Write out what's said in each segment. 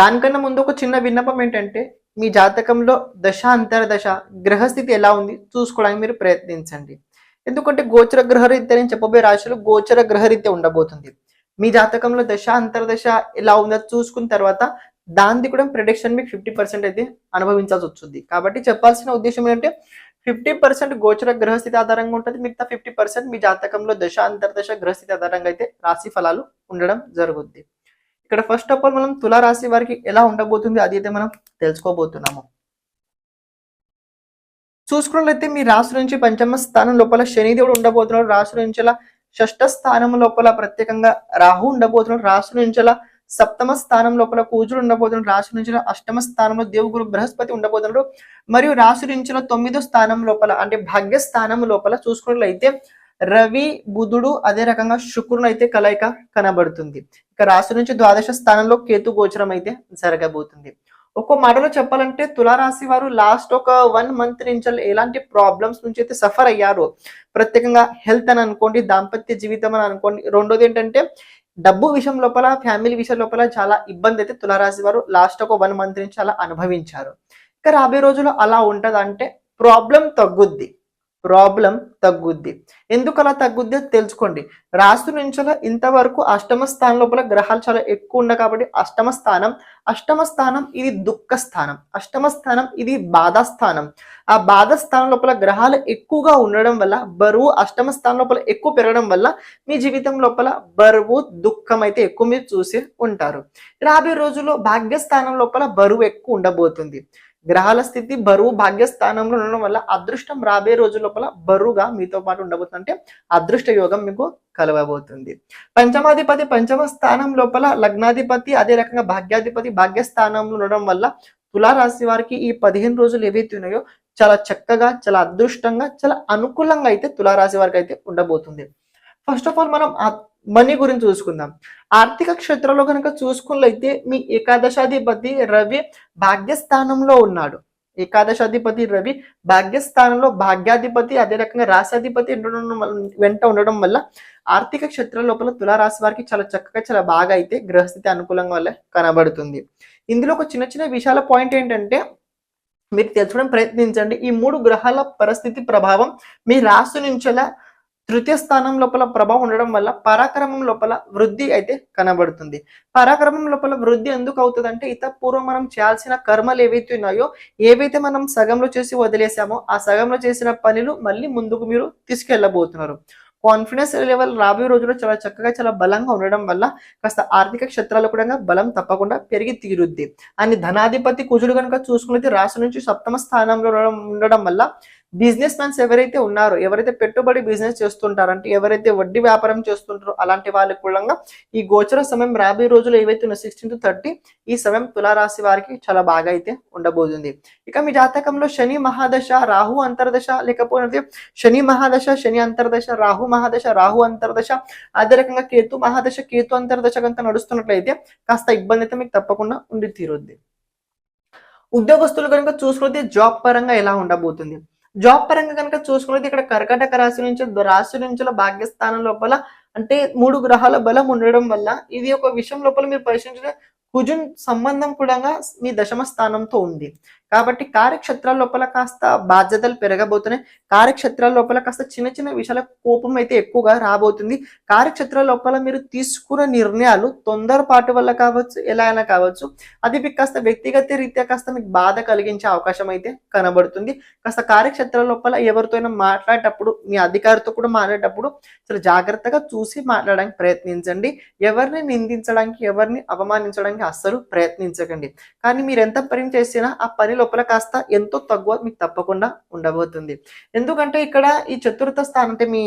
దానికన్నా ముందు ఒక చిన్న విన్నపం ఏంటంటే మీ జాతకంలో దశ అంతర్దశ గ్రహస్థితి ఎలా ఉంది చూసుకోవడానికి మీరు ప్రయత్నించండి. ఎందుకంటే గోచర గ్రహరీత్య నేను చెప్పబోయే రాశులు గోచర గ్రహరీత్య ఉండబోతుంది. మీ జాతకంలో దశ అంతర్దశ ఎలా ఉందో చూసుకున్న తర్వాత దానిది కూడా ప్రిడిక్షన్ మీకు ఫిఫ్టీ పర్సెంట్ అయితే అనుభవించాల్సి వస్తుంది. కాబట్టి చెప్పాల్సిన ఉద్దేశం ఏంటంటే ఫిఫ్టీ పర్సెంట్ గోచర గ్రహస్థితి ఆధారంగా ఉంటుంది. మిగతా ఫిఫ్టీ పర్సెంట్ మీ జాతకంలో దశ అంతర్దశ గ్రహస్థితి ఆధారంగా అయితే రాశి ఫలాలు ఉండడం జరుగుద్ది. ఇక్కడ ఫస్ట్ ఆఫ్ ఆల్ మనం తులారాశి వారికి ఎలా ఉండబోతుంది అది అయితే మనం తెలుసుకోబోతున్నాము. చూసుకున్నట్లయితే మీ రాశి నుంచి పంచమ స్థానం లోపల శనిదేవుడు ఉండబోతున్నాడు. రాశి నుంచి షష్ఠ స్థానం లోపల ప్రత్యేకంగా రాహు ఉండబోతున్నాడు. రాశి నుంచి సప్తమ స్థానం లోపల కూజుడు ఉండబోతున్నాడు. రాశి నుంచి అష్టమ స్థానంలో దేవుగురు బృహస్పతి ఉండబోతున్నాడు. మరియు రాశి నుంచి తొమ్మిదో స్థానం లోపల అంటే భాగ్య స్థానం లోపల చూసుకున్నట్లయితే రవి బుధుడు అదే రకంగా శుక్రుడు అయితే కలయిక కనబడుతుంది. ఇక రాశి నుంచి ద్వాదశ స్థానంలో కేతు గోచరం అయితే జరగబోతుంది. ఒక్కో మాటలో చెప్పాలంటే తులారాశి వారు లాస్ట్ ఒక వన్ మంత్ నుంచి ఎలాంటి ప్రాబ్లమ్స్ నుంచి అయితే సఫర్ అయ్యారో ప్రత్యేకంగా హెల్త్ అని అనుకోండి దాంపత్య జీవితం అని అనుకోండి రెండోది ఏంటంటే డబ్బు విషయం లోపల ఫ్యామిలీ విషయం లోపల చాలా ఇబ్బంది అయితే తులారాశి వారు లాస్ట్ ఒక వన్ మంత్ నుంచి అలా అనుభవించారు. ఇక రాబోయే రోజుల్లో అలా ఉంటదంటే ప్రాబ్లం తగ్గుద్ది. ప్రాబ్లం తగ్గుద్ది. ఎందుకు అలా తగ్గుద్ది తెలుసుకోండి. రాసు నుంచి ఇంతవరకు అష్టమ స్థానం లోపల గ్రహాలు చాలా ఎక్కువ ఉన్నాయి కాబట్టి అష్టమ స్థానం అష్టమ స్థానం ఇది దుఃఖ స్థానం అష్టమ స్థానం ఇది బాధ స్థానం. ఆ బాధ స్థానం లోపల గ్రహాలు ఎక్కువగా ఉండడం వల్ల బరువు అష్టమ స్థానం లోపల ఎక్కువ పెరగడం వల్ల మీ జీవితం లోపల బరువు దుఃఖం అయితే ఎక్కువ మీరు చూసి ఉంటారు. రాబోయే రోజుల్లో భాగ్యస్థానం లోపల బరువు ఎక్కువ ఉండబోతుంది. గ్రహాల స్థితి బరువు భాగ్యస్థానంలో ఉండడం వల్ల అదృష్టం రాబోయే రోజు లోపల బరువుగా మీతో పాటు ఉండబోతుంది. అంటే అదృష్ట యోగం మీకు కలవబోతుంది. పంచమాధిపతి పంచమ స్థానం లోపల లగ్నాధిపతి అదే రకంగా భాగ్యాధిపతి భాగ్యస్థానంలో ఉండడం వల్ల తులారాశి వారికి ఈ పదిహేను రోజులు ఏవైతే ఉన్నాయో చాలా చక్కగా చాలా అదృష్టంగా చాలా అనుకూలంగా అయితే తులారాశి వారికి అయితే ఉండబోతుంది. ఫస్ట్ ఆఫ్ ఆల్ మనం మనీ గురించి చూసుకుందాం. ఆర్థిక క్షేత్రంలో కనుక చూసుకున్నట్లయితే మీ ఏకాదశాధిపతి రవి భాగ్యస్థానంలో ఉన్నాడు. ఏకాదశాధిపతి రవి భాగ్యస్థానంలో భాగ్యాధిపతి అదే రకంగా రాశాధిపతి వెంట ఉండడం వల్ల ఆర్థిక క్షేత్రం లోపల తులారాశి వారికి చాలా చక్కగా చాలా బాగా అయితే గ్రహస్థితి అనుకూలంగా వల్ల కనబడుతుంది. ఇందులో ఒక చిన్న చిన్న విషయాల పాయింట్ ఏంటంటే మీరు తెలుసుకోవడం ప్రయత్నించండి. ఈ మూడు గ్రహాల పరిస్థితి ప్రభావం మీ రాశి నుంచెలా తృతీయ స్థానం లోపల ప్రభావం ఉండడం వల్ల పరాక్రమం లోపల వృద్ధి అయితే కనబడుతుంది. పరాక్రమం లోపల వృద్ధి ఎందుకు అవుతుంది అంటే ఇత పూర్వం మనం చేయాల్సిన కర్మలు ఏవైతే ఉన్నాయో ఏవైతే మనం సగంలో చేసి వదిలేసామో ఆ సగంలో చేసిన పనులు మళ్ళీ ముందుకు మీరు తీసుకెళ్ళబోతున్నారు. కాన్ఫిడెన్స్ లెవెల్ రాబోయే రోజుల్లో చాలా చక్కగా చాలా బలంగా ఉండడం వల్ల కాస్త ఆర్థిక క్షేత్రాలు కూడా బలం తప్పకుండా పెరిగి తీరుద్ది. అని ధనాధిపతి కుజుడు కనుక చూసుకున్నది రాశి నుంచి సప్తమ స్థానంలో ఉండడం వల్ల బిజినెస్ మ్యాన్స్ ఎవరైతే ఉన్నారో ఎవరైతే పెట్టుబడి బిజినెస్ చేస్తుంటారో అంటే ఎవరైతే వడ్డీ వ్యాపారం చేస్తుంటారో అలాంటి వాళ్ళకి కూడా ఈ గోచర సమయం రాబోయే రోజులు ఏవైతే ఉన్నాయో సిక్స్టీన్ టు థర్టీ ఈ సమయం తులారాశి వారికి చాలా బాగా అయితే ఉండబోతుంది. ఇక మీ జాతకంలో శని మహాదశ రాహు అంతర్దశ లేకపోతే శని మహాదశ శని అంతర్దశ రాహు మహాదశ రాహు అంతర్దశ అదే రకంగా కేతు మహాదశ కేతు అంతర్దశ కనుక నడుస్తున్నట్లయితే కాస్త ఇబ్బంది అయితే మీకు తప్పకుండా ఉండి తీరుద్ది. ఉద్యోగస్తులు కనుక చూసుకుంటే జాబ్ పరంగా ఎలా ఉండబోతుంది? జాబ్ పరంగా కనుక చూసుకున్నది ఇక్కడ కర్కాటక రాశి నుంచి రాశి నుంచి భాగ్యస్థానం లోపల అంటే మూడు గ్రహాల బలం ఉండడం వల్ల ఇది ఒక విషయం లోపల మీరు పరిశీలించిన కుజున్ సంబంధం కూడా మీ దశమ స్థానంతో ఉంది. కాబట్టి కార్యక్షేత్రాల లోపల కాస్త బాధ్యతలు పెరగబోతున్నాయి. కార్యక్షేత్రాల లోపల కాస్త చిన్న చిన్న విషయాల కోపం అయితే ఎక్కువగా రాబోతుంది. కార్యక్షేత్రాల లోపల మీరు తీసుకున్న నిర్ణయాలు తొందరపాటు వల్ల కావచ్చు ఎలా అయినా కావచ్చు అది మీకు కాస్త వ్యక్తిగత రీత్యా కాస్త మీకు బాధ కలిగించే అవకాశం అయితే కనబడుతుంది. కాస్త కార్యక్షేత్రాల లోపల ఎవరితో అయినా మాట్లాడేటప్పుడు మీ అధికారితో కూడా మాట్లాడేటప్పుడు చాలా జాగ్రత్తగా చూసి మాట్లాడడానికి ప్రయత్నించండి. ఎవరిని నిందించడానికి ఎవరిని అవమానించడానికి అస్సలు ప్రయత్నించకండి. కానీ మీరు ఎంత పని చేసినా ఆ పని లోపల కాస్త ఎంతో తక్కువ మీకు తప్పకుండా ఉండబోతుంది. ఎందుకంటే ఇక్కడ ఈ చతుర్థ స్థానం అంటే మీ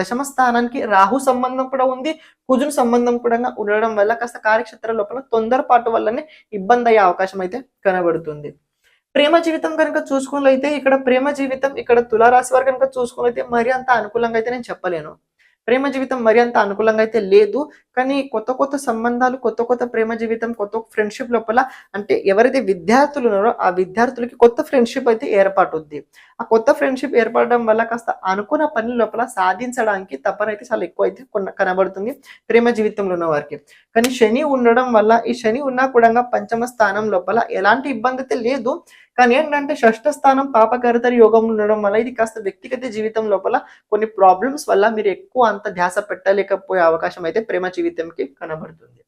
దశమ స్థానానికి రాహు సంబంధం కూడా ఉంది కుజుని సంబంధం కూడా ఉండడం వల్ల కాస్త కార్యక్షేత్ర లోపల తొందరపాటు వల్లనే ఇబ్బంది అయ్యే అవకాశం అయితే కనబడుతుంది. ప్రేమ జీవితం కనుక చూసుకున్నట్లయితే ఇక్కడ ప్రేమ జీవితం ఇక్కడ తులారాశి వారు కనుక చూసుకున్నట్లయితే మరి అంత అనుకూలంగా అయితే నేను చెప్పలేను. ప్రేమ జీవితం మరి అంత అనుకూలంగా అయితే లేదు. కానీ కొత్త కొత్త సంబంధాలు కొత్త కొత్త ప్రేమ జీవితం కొత్త ఫ్రెండ్షిప్ లోపల అంటే ఎవరైతే విద్యార్థులు ఉన్నారో ఆ విద్యార్థులకి కొత్త ఫ్రెండ్షిప్ అయితే ఏర్పాటుద్ది ఆ కొత్త ఫ్రెండ్షిప్ ఏర్పడడం వల్ల కాస్త అనుకున్న పని లోపల సాధించడానికి తపన అయితే చాలా ఎక్కువ అయితే కనబడుతుంది ప్రేమ జీవితంలో ఉన్న వారికి. కానీ శని ఉండడం వల్ల ఈ శని ఉన్నా కూడా పంచమ స్థానం లోపల ఎలాంటి ఇబ్బంది అయితే లేదు. కానీ ఏంటంటే షష్ఠ స్థానం పాపకరితరి యోగం ఉండడం వల్ల ఇది కాస్త వ్యక్తిగత జీవితం లోపల కొన్ని ప్రాబ్లమ్స్ వల్ల మీరు ఎక్కువ అంత ధ్యాస పెట్టలేకపోయే అవకాశం అయితే ప్రేమ జీవితంకి కనబడుతుంది.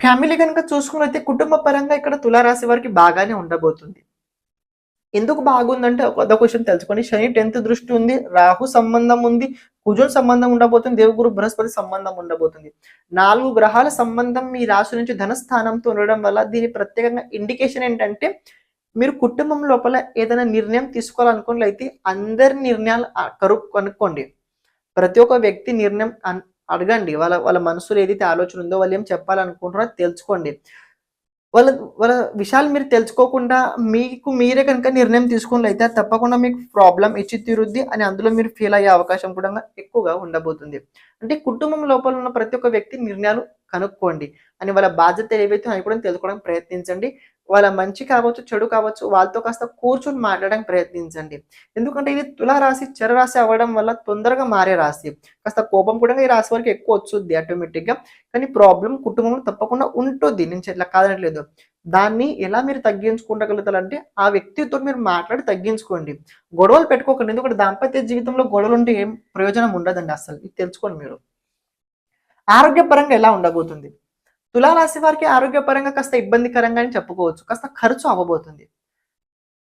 ఫ్యామిలీ కనుక చూసుకున్నైతే కుటుంబ పరంగా ఇక్కడ తులారాశి వారికి బాగానే ఉండబోతుంది. ఎందుకు బాగుందంటే ఒక క్వశ్చన్ తెలుసుకొని శని టెన్త్ దృష్టి ఉంది రాహు సంబంధం ఉంది కుజున్ సంబంధం ఉండబోతుంది దేవగురు బృహస్పతి సంబంధం ఉండబోతుంది. నాలుగు గ్రహాల సంబంధం మీ రాశి నుంచి ధనస్థానంతో ఉండడం వల్ల దీని ప్రత్యేకంగా ఇండికేషన్ ఏంటంటే మీరు కుటుంబం లోపల ఏదైనా నిర్ణయం తీసుకోవాలనుకున్నట్లయితే అందరి నిర్ణయాలు కరు కనుక్కోండి. ప్రతి ఒక్క వ్యక్తి నిర్ణయం అన్- అడగండి. వాళ్ళ వాళ్ళ మనసులో ఏదైతే ఆలోచన ఉందో వాళ్ళు ఏం చెప్పాలనుకుంటున్నారో తెలుసుకోండి. వాళ్ళ వాళ్ళ విషయాలు మీరు తెలుసుకోకుండా మీకు మీరే కనుక నిర్ణయం తీసుకున్నట్లయితే తప్పకుండా మీకు ప్రాబ్లం ఇచ్చి తీరుద్ది అని అందులో మీరు ఫీల్ అయ్యే అవకాశం కూడా ఎక్కువగా ఉండబోతుంది. అంటే కుటుంబం లోపల ఉన్న ప్రతి ఒక్క వ్యక్తి నిర్ణయాలు కనుక్కోండి. అని వాళ్ళ బాధ్యత ఏవైతే అని కూడా తెలుసుకోవడానికి ప్రయత్నించండి. వాళ్ళ మంచి కావచ్చు చెడు కావచ్చు వాళ్ళతో కాస్త కూర్చొని మాట్లాడడానికి ప్రయత్నించండి. ఎందుకంటే ఇది తులారాశి చరరాశి అవ్వడం వల్ల తొందరగా మారే రాశి. కాస్త కోపం కూడా ఈ రాశి వరకు ఎక్కువ వచ్చుద్ది ఆటోమేటిక్గా. కానీ ప్రాబ్లం కుటుంబంలో తప్పకుండా ఉంటుంది. నేను ఇట్లా కాదనట్లేదు. దాన్ని ఎలా మీరు తగ్గించుకుంటగలుగుతారంటే ఆ వ్యక్తితో మీరు మాట్లాడి తగ్గించుకోండి. గొడవలు పెట్టుకోకండి. ఎందుకంటే దాంపత్య జీవితంలో గొడవలు ఉంటే ఏం ప్రయోజనం ఉండదండి అసలు ఇది తెలుసుకోండి మీరు. ఆరోగ్యపరంగా ఎలా ఉండబోతుంది? తులారాశి వారికి ఆరోగ్యపరంగా కాస్త ఇబ్బందికరంగా అని చెప్పుకోవచ్చు. కాస్త ఖర్చు అవ్వబోతుంది.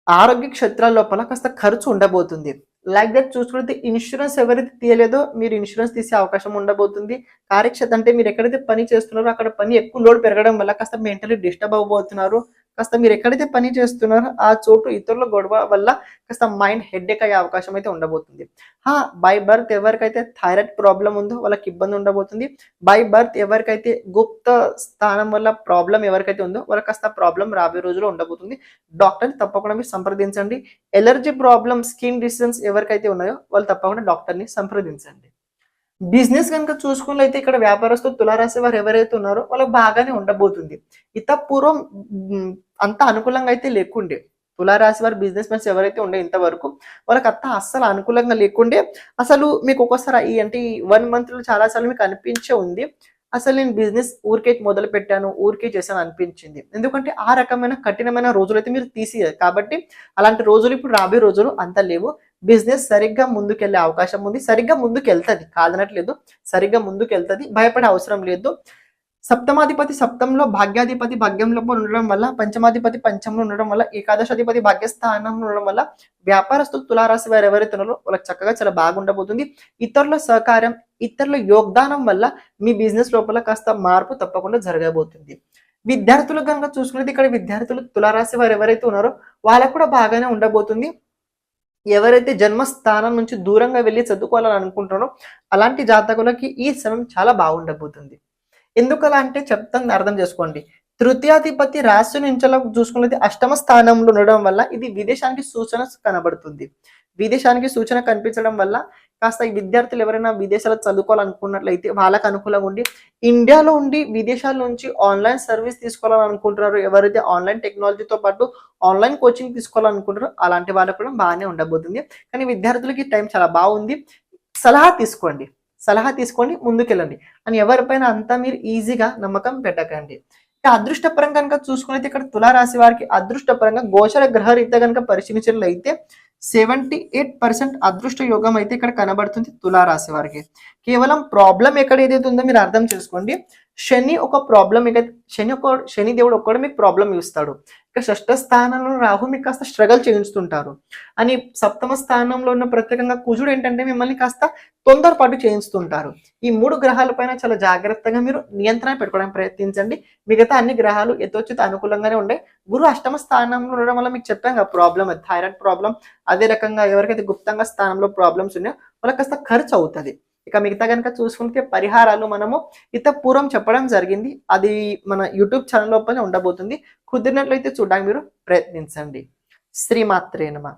ఆరోగ్య క్షేత్రాల లోపల కాస్త ఖర్చు ఉండబోతుంది. లైక్ దట్ చూసుకుంటే ఇన్సూరెన్స్ ఎవరైతే తీయలేదో మీరు ఇన్సూరెన్స్ తీసే అవకాశం ఉండబోతుంది. కార్యక్షేత్ర అంటే మీరు ఎక్కడైతే పని చేస్తున్నారో అక్కడ పని ఎక్కువ లోడ్ పెరగడం వల్ల కాస్త మెంటలీ డిస్టర్బ్ అవ్వబోతున్నారు. కాస్త మీరు ఎక్కడైతే పని చేస్తున్నారో ఆ చోటు ఇతరుల గొడవ వల్ల కాస్త మైండ్ హెడ్ఏక్ అయ్యే అవకాశం అయితే ఉండబోతుంది. హా బై బర్త్ ఎవరికైతే థైరాయిడ్ ప్రాబ్లం ఉందో వాళ్ళకి ఇబ్బంది ఉండబోతుంది. బై బర్త్ ఎవరికైతే గుప్త స్థానం వల్ల ప్రాబ్లం ఎవరికైతే ఉందో వాళ్ళకి కాస్త ప్రాబ్లం రాబోయే రోజుల్లో ఉండబోతుంది. డాక్టర్ తప్పకుండా మీరు సంప్రదించండి. ఎలర్జీ ప్రాబ్లం స్కిన్ డిసీజెస్ ఎవరికైతే ఉన్నాయో వాళ్ళు తప్పకుండా డాక్టర్ని సంప్రదించండి. బిజినెస్ కనుక చూసుకున్నట్లయితే ఇక్కడ వ్యాపారస్తులు తులారాశి వారు ఎవరైతే ఉన్నారో వాళ్ళకి బాగానే ఉండబోతుంది. ఇత పూర్వం అంత అనుకూలంగా అయితే లేకుండే. తులారాశి వారి బిజినెస్ మెన్స్ ఎవరైతే ఉండే ఇంతవరకు వాళ్ళకి అంత అస్సలు అనుకూలంగా లేకుండే. అసలు మీకు ఒక్కోసారి ఈ అంటే వన్ మంత్లో చాలా సార్లు మీకు అనిపించే ఉంది. అసలు నేను బిజినెస్ ఊరికే మొదలు పెట్టాను ఊరికే చేశాను అనిపించింది. ఎందుకంటే ఆ రకమైన కఠినమైన రోజులు అయితే మీరు తీసేయాలి. కాబట్టి అలాంటి రోజులు ఇప్పుడు రాబోయే రోజులు అంత లేవు. బిజినెస్ సరిగ్గా ముందుకెళ్ళే అవకాశం ఉంది. సరిగ్గా ముందుకెళ్తుంది. కాదనట్లేదు. సరిగ్గా ముందుకెళ్తుంది. భయపడే అవసరం లేదు. సప్తమాధిపతి సప్తంలో భాగ్యాధిపతి భాగ్యంలో ఉండడం వల్ల పంచమాధిపతి పంచంలో ఉండడం వల్ల ఏకాదశాధిపతి భాగ్యస్థానంలో ఉండడం వల్ల వ్యాపారస్తులు తులారాశి వారు ఎవరైతే ఉన్నారో వాళ్ళకి చక్కగా చాలా బాగుండబోతుంది. ఇతరుల సహకారం ఇతరుల యోగదానం వల్ల మీ బిజినెస్ లోపల కాస్త మార్పు తప్పకుండా జరగబోతుంది. విద్యార్థులు కనుక చూసుకునేది ఇక్కడ విద్యార్థులు తులారాశి వారు ఎవరైతే ఉన్నారో వాళ్ళకు కూడా బాగానే ఉండబోతుంది. ఎవరైతే జన్మస్థానం నుంచి దూరంగా వెళ్ళి చదువుకోవాలని అనుకుంటారో అలాంటి జాతకులకి ఈ సమయం చాలా బాగుండబోతుంది. ఎందుకలా అంటే చెప్తాను అర్థం చేసుకోండి. తృతీయాధిపతి రాశి నుంచి చూసుకున్నది అష్టమ స్థానంలో ఉండడం వల్ల ఇది విదేశానికి సూచన కనబడుతుంది. విదేశానికి సూచన కనిపించడం వల్ల కాస్త ఈ విద్యార్థులు ఎవరైనా విదేశాల్లో చదువుకోవాలనుకున్నట్లయితే వాళ్ళకి అనుకూలంగా ఉండి ఇండియాలో ఉండి విదేశాల నుంచి ఆన్లైన్ సర్వీస్ తీసుకోవాలని అనుకుంటున్నారో ఎవరైతే ఆన్లైన్ టెక్నాలజీతో పాటు ఆన్లైన్ కోచింగ్ తీసుకోవాలనుకుంటారో అలాంటి వాళ్ళకు కూడా బాగానే ఉండబోతుంది. కానీ విద్యార్థులకి టైం చాలా బాగుంది. సలహా తీసుకోండి. సలహా తీసుకోండి ముందుకెళ్ళండి. అని ఎవరిపైన అంతా మీరు ఈజీగా నమ్మకం పెట్టకండి. అదృష్టపరం కనుక చూసుకున్నైతే ఇక్కడ తులారాశి వారికి అదృష్టపరంగా గోచర గ్రహ కనుక పరిశీలించినట్లయితే సెవెంటీ ఎయిట్ పర్సెంట్ అదృష్ట యోగం అయితే ఇక్కడ కనబడుతుంది తులారాశి వారికి. కేవలం ప్రాబ్లం ఎక్కడ ఏదైతే ఉందో మీరు అర్థం చేసుకోండి. శని ఒక ప్రాబ్లం ఇక శని ఒక శని దేవుడు ఒక్కడు మీకు ప్రాబ్లం ఇస్తాడు. ఇక షష్ఠ స్థానంలో రాహు మీకు కాస్త స్ట్రగల్ చేయిస్తుంటారు అని సప్తమ స్థానంలో ఉన్న ప్రత్యేకంగా కుజుడు ఏంటంటే మిమ్మల్ని కాస్త తొందరపాటు చేయిస్తుంటారు ఈ మూడు గ్రహాలపైన చాలా జాగ్రత్తగా మీరు నియంత్రణ పెట్టుకోవడానికి ప్రయత్నించండి. మిగతా అన్ని గ్రహాలు యథోచిత అనుకూలంగానే ఉండే. గురు అష్టమ స్థానంలో ఉండడం వల్ల మీకు చెప్పాం కదా ప్రాబ్లం థైరాయిడ్ ప్రాబ్లం అదే రకంగా ఎవరికైతే గుప్తంగా స్థానంలో ప్రాబ్లమ్స్ ఉన్నాయో వాళ్ళకి కాస్త ఖర్చు అవుతుంది. ఇక మిగతా కనుక చూసుకుంటే పరిహారాలు మనము ఇత పూర్వం చెప్పడం జరిగింది. అది మన యూట్యూబ్ ఛానల్ లోపల ఉండబోతుంది. కుదిరినట్లయితే చూడడానికి మీరు ప్రయత్నించండి. శ్రీమాత్రేనమా